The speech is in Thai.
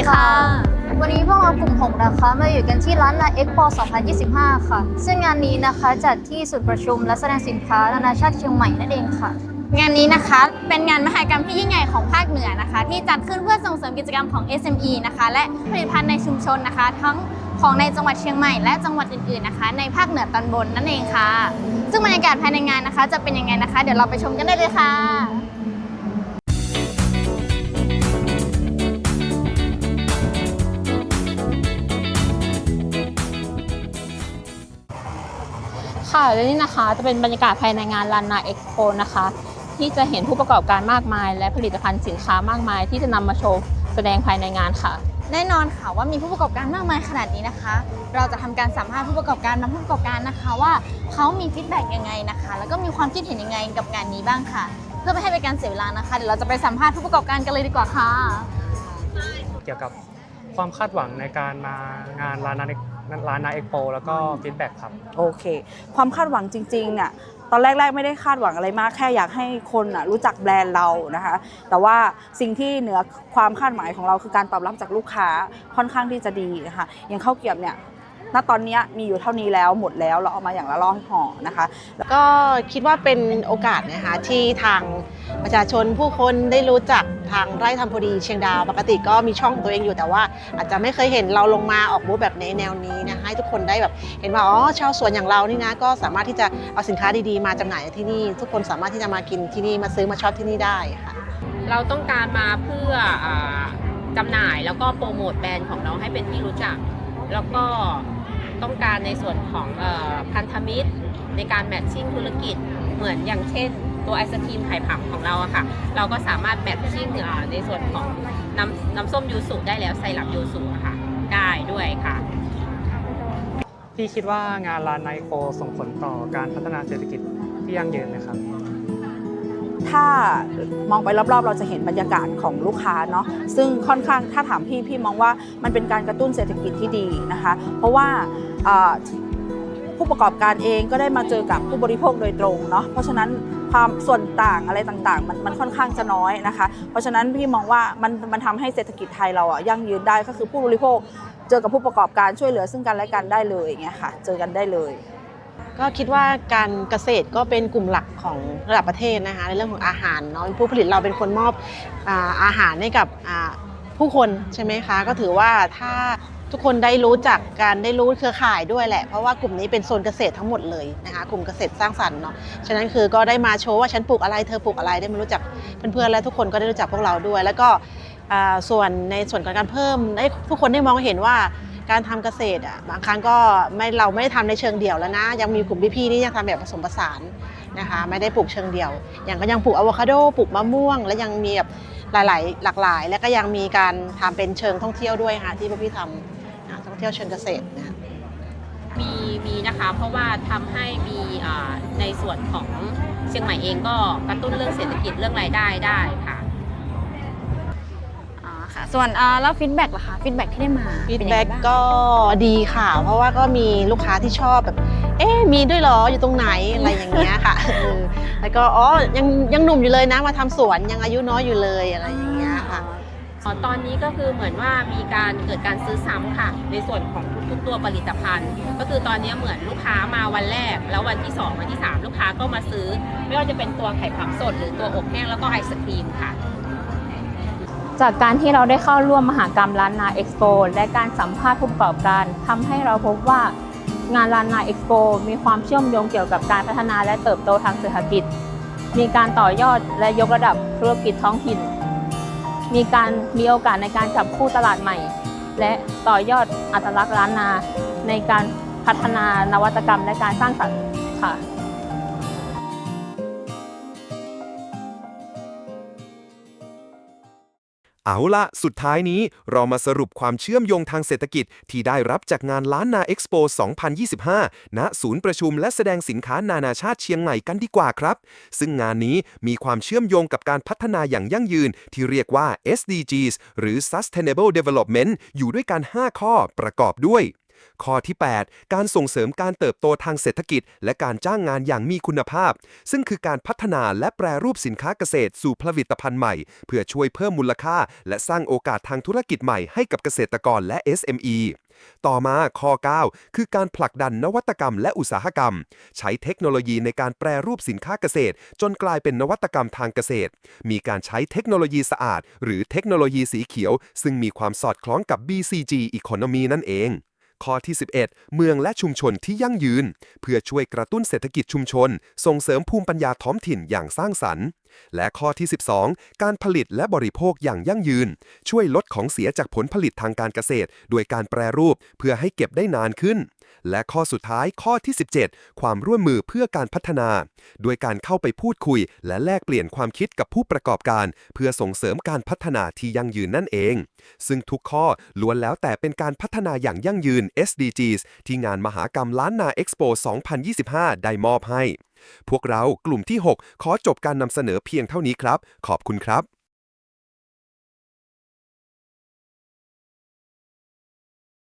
ดีค่ะ วันนี้พวกเรากลุ่มหกนะคะ มาอยู่กันที่ร้านนาเอ็กโป2025 ค่ะ ซึ่งงานนี้นะคะจัดที่ศูนย์ประชุมและแสดงสินค้านานาชาติเชียงใหม่นั่นเองค่ะ งานนี้นะคะเป็นงานมหกรรมที่ยิ่งใหญ่ของภาคเหนือนะคะ ที่จัดขึ้นเพื่อส่งเสริมกิจกรรมของ SME นะคะ และผลิตภัณฑ์ในชุมชนนะคะ ทั้งของในจังหวัดเชียงใหม่และจังหวัดอื่นๆนะคะ ในภาคเหนือตอนบนนั่นเองค่ะ ซึ่งบรรยากาศภายในงานนะคะ จะเป็นยังไงนะคะ เดี๋ยวเราไปชมกันได้เลยค่ะ และนี่นะคะจะเป็นบรรยากาศภายในงานลานนาเอ็กโปนะคะ ที่จะเห็นผู้ประกอบการมากมาย และผลิตภัณฑ์สินค้ามากมาย ที่จะนำมาโชว์แสดงภายในงานค่ะ แน่นอนค่ะว่ามีผู้ประกอบการมากมายขนาดนี้นะคะ เราจะทำการสัมภาษณ์ผู้ประกอบการบางผู้ประกอบการนะคะ ว่าเขามีฟีดแบ็กยังไงนะคะ แล้วก็มีความคิดเห็นยังไงกับงานนี้บ้างค่ะ เพื่อไม่ให้เป็นการเสียเวลานะคะเดี๋ยวเราจะไปสัมภาษณ์ผู้ประกอบการกันเลยดีกว่าค่ะ เกี่ยวกับความคาดหวังในการมางานลานา ลานาเอ็กโปแล้วก็ฟีดแบ็กครับ โอเค ความคาดหวังจริงๆอะตอนแรก ๆ ไม่ได้คาดหวังอะไรมาก แค่อยากให้คนอะรู้จักแบรนด์เรานะคะ แต่ว่าสิ่งที่เหนือความคาดหมายของเราคือการตอบรับจากลูกค้าค่อนข้างที่จะดีนะคะอย่างข้าวเกรียบเนี่ยณตอนเนี้ยมีอยู่เท่านี้แล้วหมดแล้วเราเอามาอย่างละร้อยห่อนะคะก็คิดว่าเป็นโอกาสนะคะที่ทางประชาชนผู้คนได้รู้จัก ทางไร่ทำพอดีเชียงดาวปกติก็มีช่องของตัวเองอยู่แต่ว่า อาจจะไม่เคยเห็นเราลงมาออกบูธแบบในแนวนี้นะให้ทุกคนได้แบบเห็นว่าอ๋อชาวสวนอย่างเรานี่นะก็สามารถที่จะเอาสินค้าดีๆ มาจำหน่ายที่นี่ ทุกคนสามารถที่จะมากินที่นี่มาซื้อมาช็อปที่นี่ได้ค่ะเราต้องการมาเพื่ออจำหน่ายแล้วก็โปรโมทแบรนด์ของเราให้เป็นที่รู้จัก แล้วก็ต้องการในส่วนของออพันธมิตรในการแมทชิ่งธุรกิจเหมือนอย่างเช่น ตัวไอศครีมไข่ผักของเราอะค่ะ เราก็สามารถแมทชิ่งเอ่อในส่วนของน้ำน้ำส้มยูสุได้แล้วไซรัปยูสุอะค่ะ ได้ด้วยค่ะ พี่คิดว่างานลานาเอ็กโปส่งผลต่อการพัฒนาเศรษฐกิจที่ยั่งยืนนะครับ ถ้ามองไปรอบๆ เราจะเห็นบรรยากาศของลูกค้าเนาะซึ่งค่อนข้างถ้าถามพี่พี่มองว่ามันเป็นการกระตุ้นเศรษฐกิจที่ดีนะคะ เพราะว่าอ่าผู้ประกอบการเองก็ได้มาเจอกับผู้บริโภคโดยตรงเนาะเพราะฉะนั้น ความส่วนต่างอะไรต่างๆ มันมันค่อนข้างจะน้อยนะคะ เพราะฉะนั้นพี่มองว่ามันมันทำให้เศรษฐกิจไทยเราอะยั่งยืนได้ก็คือผู้บริโภค เจอกับผู้ประกอบการช่วยเหลือซึ่งกันและกันได้เลยอย่างเงี้ยค่ะ เจอกันได้เลยก็คิดว่าการเกษตรก็เป็นกลุ่มหลักของระดับประเทศนะคะในเรื่องของอาหารเนาะผู้ผลิตเราเป็นคนมอบอาหารให้กับผู้คนใช่ไหมคะ ก็ถือว่าถ้า ทุกคนได้รู้จักการได้รู้เครือข่ายด้วยแหละ เพราะว่ากลุ่มนี้เป็นโซนเกษตรทั้งหมดเลยนะคะกลุ่มเกษตรสร้างสรรค์เนาะฉะนั้นคือก็ได้มาโชว์ว่าฉันปลูกอะไรเธอปลูกอะไรได้มารู้จักเพื่อนๆและทุกคนก็ได้รู้จักพวกเราด้วย แล้วก็ส่วนในส่วนของการเพิ่มให้ทุกคนได้มองเห็นว่าการทำเกษตรอะบางครั้งก็ไม่เราไม่ได้ทำในเชิงเดี่ยวแล้วนะ ยังมีกลุ่มพี่ๆที่ยังทำแบบผสมผสานนะคะ ไม่ได้ปลูกเชิงเดี่ยว อย่างก็ยังปลูกอะโวคาโดปลูกมะม่วง และยังมีแบบหลายๆ หลากหลาย และก็ยังมีการทำเป็นเชิงท่องเที่ยวด้วยค่ะที่พวกพี่ทำอ่า เที่ยวเชิงเกษตรนะคะมีมีนะคะเพราะว่าทำให้มีอ่าในส่วนของเชียงใหม่เองก็กระตุ้นเรื่องเศรษฐกิจเรื่องรายได้ได้ค่ะอ่าค่ะส่วนอ่าแล้วฟีดแบ็กล่ะคะฟีดแบ็กที่ได้มาฟีดเป็นยังแบ็ไงกบ้างก็ดีค่ะ เพราะว่าก็มีลูกค้าที่ชอบแบบ เอ๊ะมีด้วยเหรออยู่ตรงไหนอะไรอย่างเงี้ยค่ะเออแล้วก็อ๋อยังยังหนุ่มอยู่เลยนะมาทำสวนยังอายุน้อยอยู่เลยอะไรอย่างเงี้ยค่ะอ๋อ ตอนนี้ก็คือเหมือนว่ามีการเกิดการซื้อซ้ำค่ะ ในส่วนของทุกๆตัวผลิตภัณฑ์ ก็คือตอนนี้เหมือนลูกค้ามาวันแรก แล้ววันที่ 2 วันที่ 3 ลูกค้าก็มาซื้อ ไม่ว่าจะเป็นตัวไข่ผักสด หรือตัวอบแห้งแล้วก็ไอศครีมค่ะ จากการที่เราได้เข้าร่วมมหากรรมล้านนาเอ็กซ์โปและการสัมภาษณ์ผู้ประกอบการทำให้เราพบว่างานล้านนาเอ็กซ์โปมีความเชื่อมโยงเกี่ยวกับการพัฒนาและเติบโตทางเศรษฐกิจ มีการต่อยอดและยกระดับธุรกิจท้องถิ่น มีการมีโอกาสในการจับคู่ตลาดใหม่ และต่อยอดอัตลักษณ์ล้านนา ในการพัฒนานวัตกรรมและการสร้างสรรค์ค่ะ เอาละสุดท้ายนี้เรามาสรุปความเชื่อมโยงทางเศรษฐกิจ ที่ได้รับจากงานล้านนาเอ็กซ์โป 2025 ณ ศูนย์ประชุมและแสดงสินค้านานาชาติเชียงใหม่กันดีกว่าครับ ซึ่งงานนี้มีความเชื่อมโยงกับการพัฒนาอย่างยั่งยืน ที่เรียกว่า SDGs หรือ Sustainable Development อยู่ด้วยกัน 5 ข้อประกอบด้วย ข้อที่ 8 การส่งเสริมการเติบโตทางเศรษฐกิจ และการจ้างงานอย่างมีคุณภาพ ซึ่งคือการพัฒนาและแปรรูปสินค้าเกษตรสู่ผลิตภัณฑ์ใหม่ เพื่อช่วยเพิ่มมูลค่า และสร้างโอกาสทางธุรกิจใหม่ให้กับเกษตรกรและ SME ต่อมาข้อ 9 คือการผลักดันนวัตกรรมและอุตสาหกรรม ใช้เทคโนโลยีในการแปรรูปสินค้าเกษตร จนกลายเป็นนวัตกรรมทางเกษตร มีการใช้เทคโนโลยีสะอาด หรือเทคโนโลยีสีเขียว ซึ่งมีความสอดคล้องกับ BCG Economy นั่นเอง ข้อที่ 11 เมืองและชุมชนที่ยั่งยืน เพื่อช่วยกระตุ้นเศรษฐกิจชุมชน ส่งเสริมภูมิปัญญาท้องถิ่นอย่างสร้างสรรค์ และข้อที่ 12 การผลิตและบริโภคอย่างยั่งยืน ช่วยลดของเสียจากผลผลิตทางการเกษตร โดยการแปรรูป เพื่อให้เก็บได้นานขึ้น และข้อสุดท้ายข้อที่ 17 ความร่วมมือเพื่อการพัฒนา โดยการเข้าไปพูดคุย และแลกเปลี่ยนความคิดกับผู้ประกอบการ เพื่อส่งเสริมการพัฒนาที่ยั่งยืนนั่นเอง ซึ่งทุกข้อล้วนแล้วแต่เป็นการพัฒนาอย่างยั่งยืน SDGs ที่งานมหากรรมล้านนาเอ็กซ์โป2025 ได้มอบให้ พวกเรากลุ่มที่ 6 ขอจบการนำเสนอเพียงเท่านี้ครับ ขอบคุณครับ